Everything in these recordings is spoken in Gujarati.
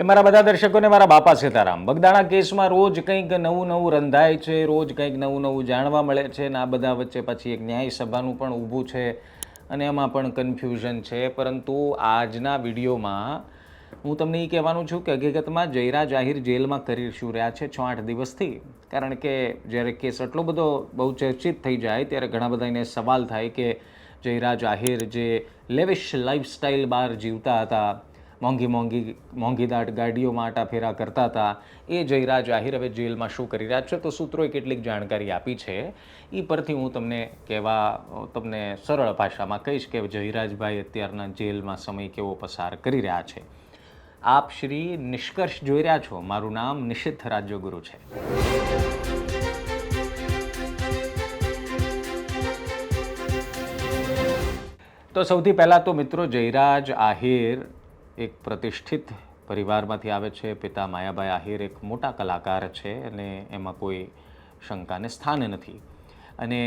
એ મારા બધા દર્શકોને મારા બાપા સીતારામ. બગદાણા કેસમાં રોજ કંઈક નવું નવું રંધાય છે, રોજ કંઈક નવું નવું જાણવા મળે છે ને આ બધા વચ્ચે પછી એક ન્યાય સભાનું પણ ઊભું છે અને એમાં પણ કન્ફ્યુઝન છે. પરંતુ આજના વિડીયોમાં હું તમને એ કહેવાનું છું કે હકીકતમાં જયરા જાહેર જેલમાં કરી શું રહ્યા છે છ આઠ દિવસથી? કારણ કે જ્યારે કેસ એટલો બધો બહુ ચર્ચિત થઈ જાય ત્યારે ઘણા બધા એને સવાલ થાય કે જયરા જાહેર જે લેવિશ લાઈફસ્ટાઈલ બહાર જીવતા હતા મોંઘી મોંઘી મોંઘીદાટ ગાડીઓમાં આટાફેરા કરતા હતા. એ જયરાજ આહિર હવે જેલમાં શું કરી રહ્યા છે તો સૂત્રોએ કેટલીક જાણકારી આપી છે. એ પરથી હું તમને કહેવા, તમને સરળ ભાષામાં કહીશ કે જયરાજભાઈ અત્યારના જેલમાં સમય કેવો પસાર કરી રહ્યા છે. આપ શ્રી નિષ્કર્ષ જોઈ રહ્યા છો. મારું નામ નિષિદ્ધ રાજ્યગુરુ છે. તો સૌથી પહેલાં તો મિત્રો જયરાજ આહિર એક પ્રતિષ્ઠિત પરિવારમાંથી આવે છે. પિતા માયાભાઈ આહિર એક મોટા કલાકાર છે અને એમાં કોઈ શંકાને સ્થાન નથી. અને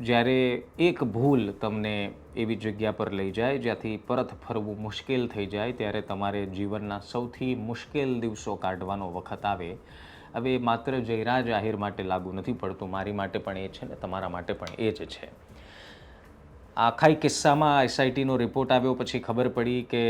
જ્યારે એક ભૂલ તમને એવી જગ્યા પર લઈ જાય જ્યાંથી પરત ફરવું મુશ્કેલ થઈ જાય, ત્યારે તમારે જીવનના સૌથી મુશ્કેલ દિવસો કાઢવાનો વખત આવે. હવે માત્ર જયરાજ આહિર માટે લાગુ નથી પડતું. મારી માટે પણ એ છે ને તમારા માટે પણ એ જ છે. આખા કિસ્સામાં એસઆઈટીનો રિપોર્ટ આવ્યો, પછી ખબર પડી કે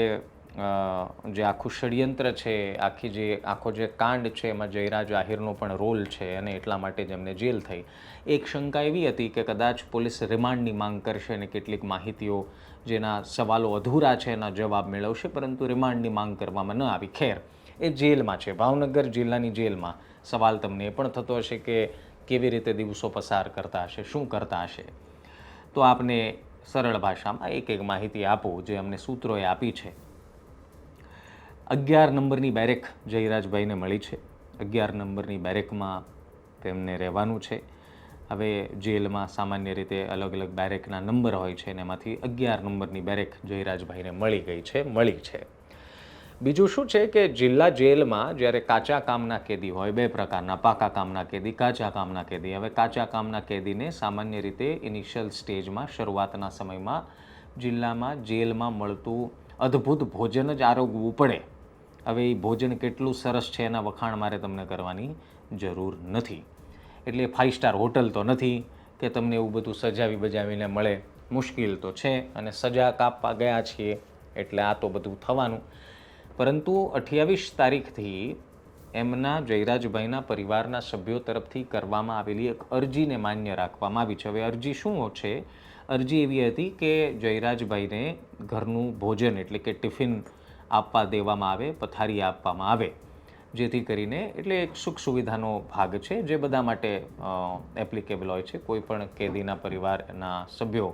જે આખું ષડયંત્ર છે, આખી જે, આખો જે કાંડ છે, એમાં જયરાજ આહિરનો પણ રોલ છે અને એટલા માટે જેમને જેલ થઈ. એક શંકા એવી હતી કે કદાચ પોલીસ રિમાન્ડની માંગ કરશે અને કેટલીક માહિતીઓ જેના સવાલો અધૂરા છે એના જવાબ મેળવશે, પરંતુ રિમાન્ડની માંગ કરવામાં ન આવી. ખેર, એ જેલમાં છે. ભાવનગર જિલ્લાની જેલમાં. સવાલ તમને એ પણ થતો હશે કે કેવી રીતે દિવસો પસાર કરતા હશે, શું કરતા હશે? તો આપને સરળ ભાષામાં એક એક માહિતી આપો જે અમને સૂત્રોએ આપી છે. અગિયાર નંબરની બેરેક જયરાજભાઈને મળી છે. અગિયાર નંબરની બેરેકમાં તેમને રહેવાનું છે. હવે જેલમાં સામાન્ય રીતે અલગ અલગ બેરેકના નંબર હોય છે એમાંથી અગિયાર નંબરની બેરેક જયરાજભાઈને મળી ગઈ છે, મળી છે. બીજું શું છે કે જિલ્લા જેલમાં જ્યારે કાચા કામના કેદી હોય, બે પ્રકારના, પાકા કામના કેદી, કાચા કામના કેદી. હવે કાચા કામના કેદીને સામાન્ય રીતે ઇનિશિયલ સ્ટેજમાં શરૂઆતના સમયમાં જિલ્લામાં જેલમાં મળતું અદ્ભુત ભોજન જ આરોગવું પડે. હવે એ ભોજન કેટલું સરસ છે એના વખાણ મારે તમને કરવાની જરૂર નથી. એટલે ફાઇવ સ્ટાર હોટલ તો નથી કે તમને એવું બધું સજાવી બજાવીને મળે. મુશ્કેલ તો છે અને સજા કાપવા ગયા છીએ એટલે આ તો બધું થવાનું. પરંતુ અઠ્યાવીસ તારીખથી એમના જયરાજભાઈના પરિવારના સભ્યો તરફથી કરવામાં આવેલી એક અરજીને માન્ય રાખવામાં આવી છે. હવે અરજી શું છે? અરજી એવી હતી કે જયરાજભાઈને ઘરનું ભોજન એટલે કે ટિફિન આપવા દેવામાં આવે, પથારી આપવામાં આવે. જેથી કરીને એટલે એક સુખ સુવિધાનો ભાગ છે જે બધા માટે એપ્લિકેબલ હોય છે. કોઈ પણ કેદીના પરિવારના સભ્યો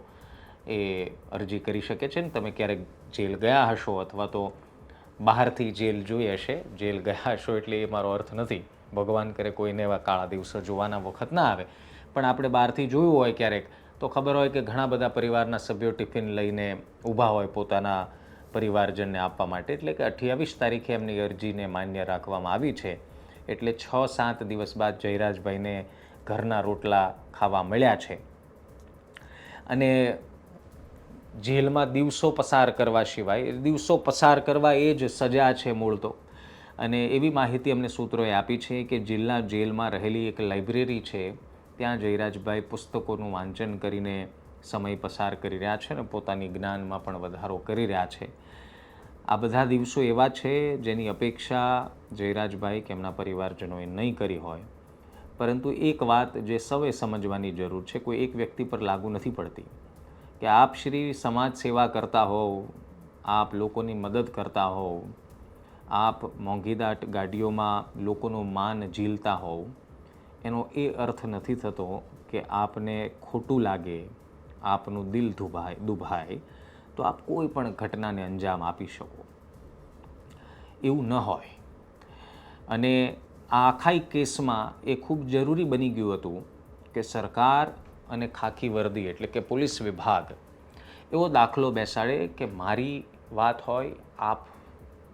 એ અરજી કરી શકે છે ને તમે ક્યારેક જેલ ગયા હશો અથવા તો બહારથી જેલ જોઈ હશે જેલ ગયા હશો એટલે એ મારો અર્થ નથી. ભગવાન કરે કોઈને એવા કાળા દિવસો જોવાના વખત ના આવે. પણ આપણે બહારથી જોયું હોય ક્યારેક, તો ખબર હોય કે ઘણા બધા પરિવારના સભ્યો ટિફિન લઈને ઊભા હોય પોતાના પરિવારજનને આપવા માટે. એટલે કે અઠ્યાવીસ તારીખે એમની અરજીને માન્ય રાખવામાં આવી છે. એટલે છ સાત દિવસ બાદ જયરાજભાઈને ઘરના રોટલા ખાવા મળ્યા છે. અને જેલમાં દિવસો પસાર કરવા સિવાય, દિવસો પસાર કરવા એ જ સજા છે મૂળ તો. અને એવી માહિતી અમને સૂત્રોએ આપી છે કે જિલ્લા જેલમાં રહેલી એક લાઇબ્રેરી છે, ત્યાં જયરાજભાઈ પુસ્તકોનું વાંચન કરીને સમય પસાર કરી રહ્યા છે અને પોતાની જ્ઞાનમાં પણ વધારો કરી રહ્યા છે. આ બધા દિવસો એવા છે જેની અપેક્ષા જયરાજભાઈ કે એમના પરિવારજનોએ નહીં કરી હોય. પરંતુ એક વાત જે સૌએ સમજવાની જરૂર છે, કોઈ એક વ્યક્તિ પર લાગુ નથી પડતી. કે આપ શ્રી સમાજ સેવા કરતા હોવ, આપ લોકોની મદદ કરતા હોવ, આપ મોંઘીદાટ ગાડીઓમાં લોકોનું માન ઝીલતા હોવ, એનો એ અર્થ નથી થતો કે આપને ખોટું લાગે, આપનું દિલ દુભાય દુભાય, તો આપ કોઈ પણ ઘટનાને અંજામ આપી શકો. એવું ન હોય. અને આ આખાઈ કેસમાં એ ખૂબ જરૂરી બની ગયું હતું કે સરકાર અને ખાખી વર્દી એટલે કે પોલીસ વિભાગ એવો દાખલો બેસાડે કે મારી વાત હોય, આપ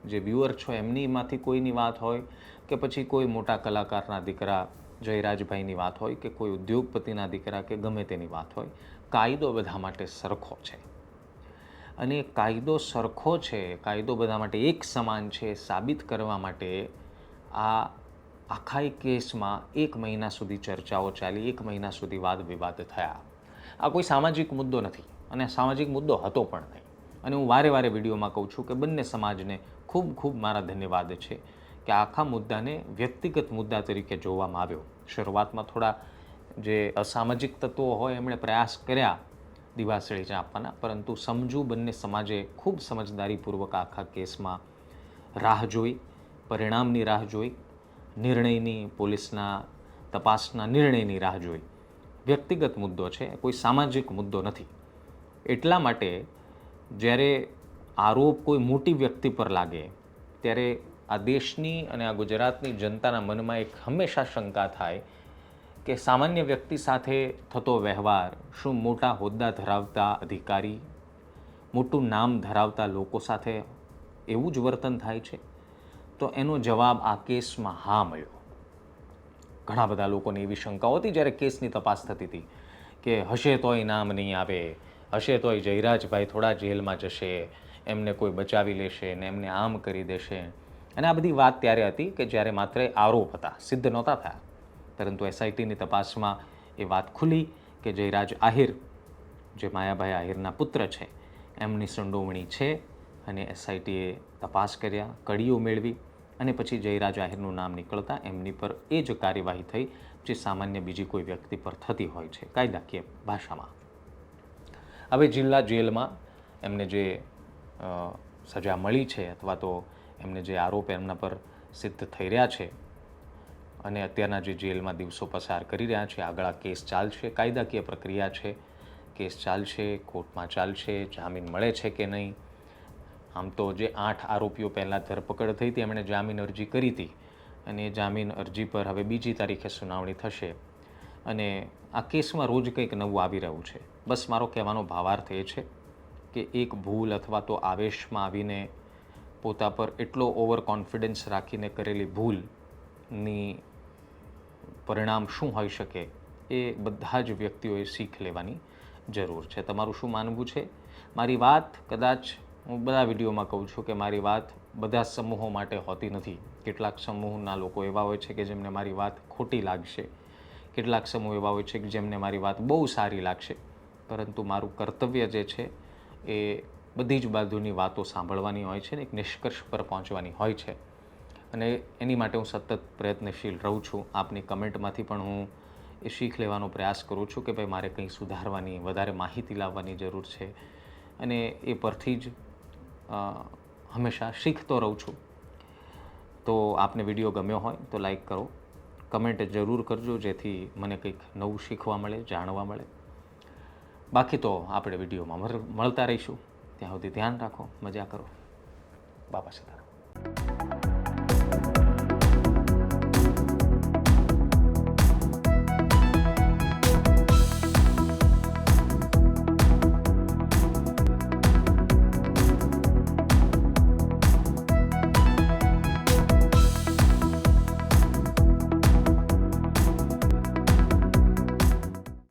જે વ્યુઅર છો એમનીમાંથી કોઈની વાત હોય કે પછી કોઈ મોટા કલાકારના દીકરા જયરાજભાઈની વાત હોય કે કોઈ ઉદ્યોગપતિના દીકરા કે ગમે તેની વાત હોય, કાયદો બધા માટે સરખો છે. અને કાયદો સરખો છે, કાયદો બધા માટે એક સમાન છે, સાબિત કરવા માટે આ આખા એ કેસમાં એક મહિના સુધી ચર્ચાઓ ચાલી, એક મહિના સુધી વાદ વિવાદ થયા. આ કોઈ સામાજિક મુદ્દો નથી અને સામાજિક મુદ્દો હતો પણ નહીં. અને હું વારે વારે વિડીયોમાં કહું છું કે બંને સમાજને ખૂબ ખૂબ મારા ધન્યવાદ છે કે આખા મુદ્દાને વ્યક્તિગત મુદ્દા તરીકે જોવામાં આવ્યો. શરૂઆતમાં થોડા જે અસામાજિક તત્વો હોય એમણે પ્રયાસ કર્યા દિવાસળી આપવાના પરંતુ સમજુ બંને સમાજે ખૂબ સમજદારીપૂર્વક આખા કેસમાં રાહ જોઈ, પરિણામની રાહ જોઈ નિર્ણયની પોલીસના તપાસના નિર્ણયની રાહ જોઈ. વ્યક્તિગત મુદ્દો છે, કોઈ સામાજિક મુદ્દો નથી. એટલા માટે જ્યારે આરોપ કોઈ મોટી વ્યક્તિ પર લાગે, ત્યારે આ દેશની અને આ ગુજરાતની જનતાના મનમાં એક હંમેશા શંકા થાય કે સામાન્ય વ્યક્તિ સાથે થતો વ્યવહાર શું મોટા હોદ્દા ધરાવતા અધિકારી, મોટું નામ ધરાવતા લોકો સાથે એવું જ વર્તન થાય છે? તો એનો જવાબ આ કેસમાં હા મળ્યો. ઘણા બધા લોકોની એવી શંકાઓ હતી જ્યારે કેસની તપાસ થતી હતી કે હશે તોય નામ નહીં આવે, હશે તોય જયરાજભાઈ થોડા જેલમાં જશે, એમને કોઈ બચાવી લેશે ને એમને આમ કરી દેશે. અને આ બધી વાત ત્યારે હતી કે જ્યારે માત્ર આરોપ હતા, સિદ્ધ નહોતા થયા. પરંતુ એસઆઈટીની તપાસમાં એ વાત ખુલી કે જયરાજ આહિર, જે માયાભાઈ આહિરના પુત્ર છે, એમની સંડોવણી છે અને એસઆઈટીએ તપાસ કર્યા, કડીઓ મેળવી. અને પછી જયરા જાહેરનું નામ નીકળતા એમની પર એ જ કાર્યવાહી થઈ, જે સામાન્ય બીજી કોઈ વ્યક્તિ પર થતી હોય છે. કાયદાકીય ભાષામાં. હવે જિલ્લા જેલમાં એમને જે સજા મળી છે અથવા તો એમને જે આરોપ એમના પર સિદ્ધ થઈ રહ્યા છે અને અત્યારના જે જેલમાં દિવસો પસાર કરી રહ્યા છે, આગળ આ કેસ ચાલશે, કાયદાકીય પ્રક્રિયા છે, કેસ ચાલશે, કોર્ટમાં ચાલશે, જામીન મળે છે કે નહીં આમ તો જે આઠ આરોપીઓ પહેલાં ધરપકડ થઈ હતી, એમણે જામીન અરજી કરી હતી અને જામીન અરજી પર હવે બીજી તારીખે સુનાવણી થશે. અને આ કેસમાં રોજ કંઈક નવું આવી રહ્યું છે. બસ મારો કહેવાનો ભાવાર્થ એ છે કે એક ભૂલ અથવા તો આવેશમાં આવીને પોતા પર એટલો ઓવર કોન્ફિડન્સ રાખીને કરેલી ભૂલની પરિણામ શું હોઈ શકે એ બધા જ વ્યક્તિઓએ શીખ લેવાની જરૂર છે. તમારું શું માનવું છે? મારી વાત કદાચ હું બધા વિડીયોમાં કહું છું કે મારી વાત બધા સમૂહો માટે હોતી નથી. કેટલાક સમૂહના લોકો એવા હોય છે કે જેમને મારી વાત ખોટી લાગશે. કેટલાક સમૂહ એવા હોય છે કે જેમને મારી વાત બહુ સારી લાગશે. પરંતુ મારું કર્તવ્ય જે છે એ બધી જ બાજુની વાતો સાંભળવાની હોય છે ને એક નિષ્કર્ષ પર પહોંચવાની હોય છે. અને એની માટે હું સતત પ્રયત્નશીલ રહું છું. આપની કમેન્ટમાંથી પણ હું એ શીખ લેવાનો પ્રયાસ કરું છું કે ભાઈ મારે કંઈ સુધારવાની, વધારે માહિતી લાવવાની જરૂર છે. અને એ પરથી જ હંમેશા શીખતો રહું છું. તો આપને વીડિયો ગમ્યો હોય તો લાઈક કરો. કમેન્ટ જરૂર કરજો જેથી મને કંઈક નવું શીખવા મળે, જાણવા મળે. બાકી તો આપણે વિડીયોમાં મળ- મળતા રહીશું. ત્યાં સુધી ધ્યાન રાખો, મજા કરો. બાપા સીતારામ